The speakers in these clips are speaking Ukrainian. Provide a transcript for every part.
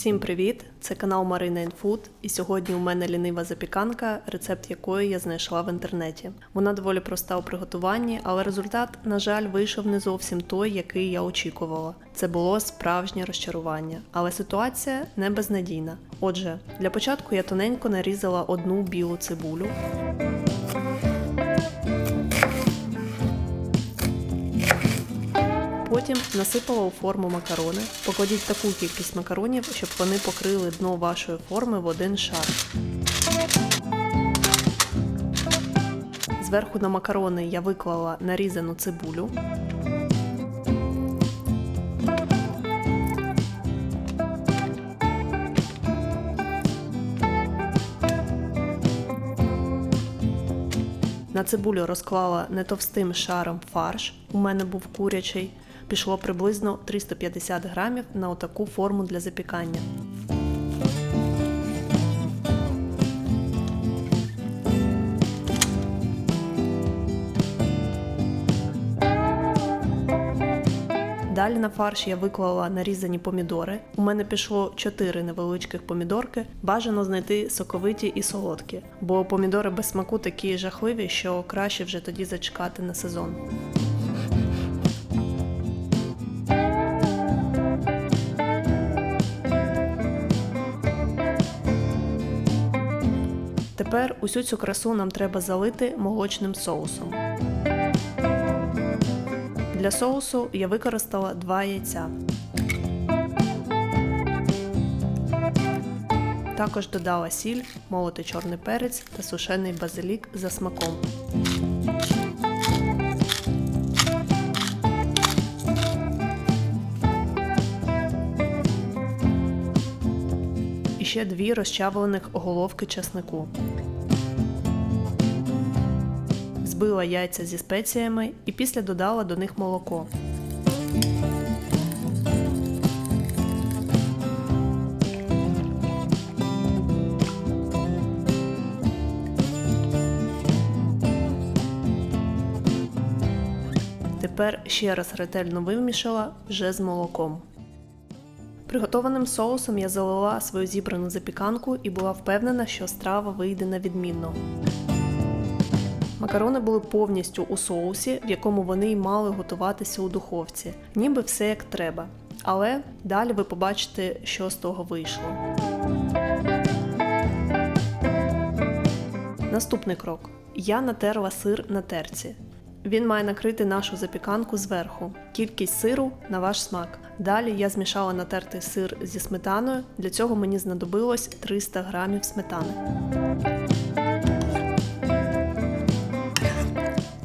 Всім привіт! Це канал in Food, і сьогодні у мене лінива запіканка, рецепт якої я знайшла в інтернеті. Вона доволі проста у приготуванні, але результат, на жаль, вийшов не зовсім той, який я очікувала. Це було справжнє розчарування, але ситуація не безнадійна. Отже, для початку я тоненько нарізала одну білу цибулю. Потім насипала у форму макарони. Покладіть таку кількість макаронів, щоб вони покрили дно вашої форми в один шар. Зверху на макарони я виклала нарізану цибулю. На цибулю розклала не товстим шаром фарш. У мене був курячий. Пішло приблизно 350 грамів на отаку форму для запікання. Далі на фарш я виклала нарізані помідори. У мене пішло 4 невеличких помідорки. Бажано знайти соковиті і солодкі, бо помідори без смаку такі жахливі, що краще вже тоді зачекати на сезон. Тепер усю цю красу нам треба залити молочним соусом. Для соусу я використала 2 яйця. Також додала сіль, молотий чорний перець та сушений базилік за смаком. Ще дві розчавлених головки чеснику. Збила яйця зі спеціями і після додала до них молоко. Тепер ще раз ретельно вимішала вже з молоком. Приготованим соусом я залила свою зібрану запіканку і була впевнена, що страва вийде на відмінно. Макарони були повністю у соусі, в якому вони й мали готуватися у духовці, ніби все як треба. Але далі ви побачите, що з того вийшло. Наступний крок. Я натерла сир на терці. Він має накрити нашу запіканку зверху. Кількість сиру на ваш смак. Далі я змішала натертий сир зі сметаною. Для цього мені знадобилось 300 грамів сметани.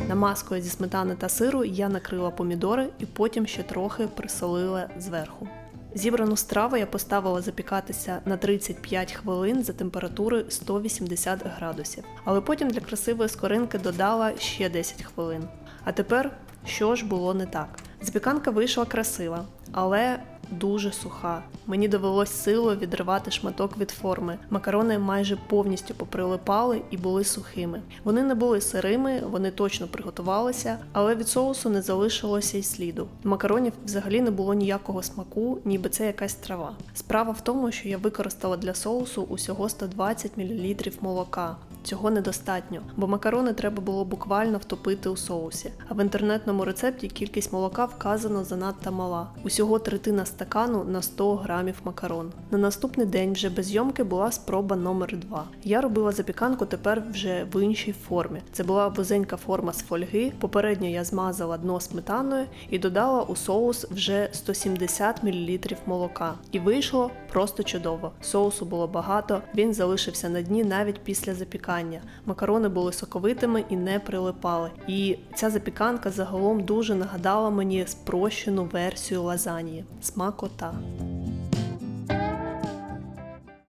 Намазкою зі сметани та сиру я накрила помідори і потім ще трохи присолила зверху. Зібрану страву я поставила запікатися на 35 хвилин за температури 180 градусів. Але потім для красивої скоринки додала ще 10 хвилин. А тепер, що ж було не так? Запіканка вийшла красива, але дуже суха. Мені довелось силою відривати шматок від форми. Макарони майже повністю поприлипали і були сухими. Вони не були сирими, вони точно приготувалися, але від соусу не залишилося й сліду. Макаронів взагалі не було ніякого смаку, ніби це якась трава. Справа в тому, що я використала для соусу усього 120 мл молока. Цього недостатньо, бо макарони треба було буквально втопити у соусі. А в інтернетному рецепті кількість молока вказано занадто мала. Усього третина стакану на 100 грамів макарон. На наступний день вже без зйомки була спроба номер 2 Я робила запіканку тепер вже в іншій формі. Це була вузенька форма з фольги. Попередньо я змазала дно сметаною і додала у соус вже 170 мл молока. І вийшло просто чудово. Соусу було багато, він залишився на дні навіть після запікання. Макарони були соковитими і не прилипали. І ця запіканка загалом дуже нагадала мені спрощену версію лазаньї. Смакота.